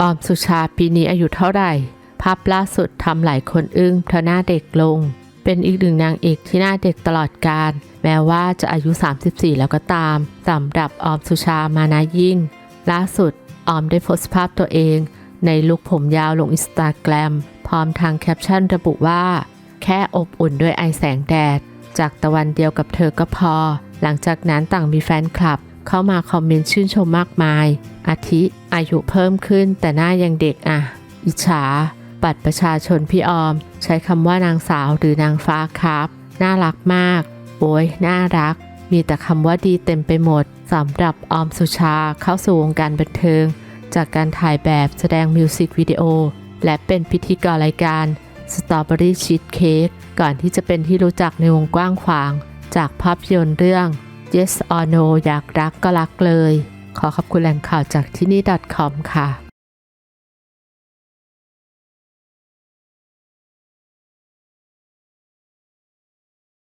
ออมสุชาปีนี้อายุเท่าไหร่ ภาพล่าสุดทำหลายคนอึ้งเพราะหน้าเด็กลง เป็นอีกหนึ่งนางเอกที่หน้าเด็กตลอดกาลแม้ว่าจะอายุ 34 แล้วก็ตามสำหรับออมสุชามานายิ่ง ล่าสุดออมได้โพสต์ภาพตัวเอง ในลุคผมยาวลงอินสตาแกรมพร้อมทางแคปชั่นระบุว่า แค่อบอุ่นด้วยไอแสงแดด จากตะวันเดียวกับเธอก็พอ หลังจากนั้นต่างมีแฟนคลับ เข้ามาคอมเมนต์ชื่นชมมากมาย อาทิอายุเพิ่มขึ้นแต่หน้ายังเด็กอะ อิจฉา บัตรประชาชนพี่ออม ใช้คำว่านางสาวหรือนางฟ้าครับ น่ารักมาก โอ้ยน่ารัก มีแต่คำว่าดีเต็มไปหมดสำหรับออมสุชาเข้าสู่วงการบันเทิง จากการถ่ายแบบแสดงมิวสิกวิดีโอและเป็นพิธีกรรายการ Strawberry Cheesecake ก่อนที่จะเป็นที่รู้จักในวงกว้างขวาง จากภาพยนตร์เรื่อง Yes or No อยากรักก็รักเลย ขอขอบคุณแหล่งข่าวจากที่นี่ .com ค่ะ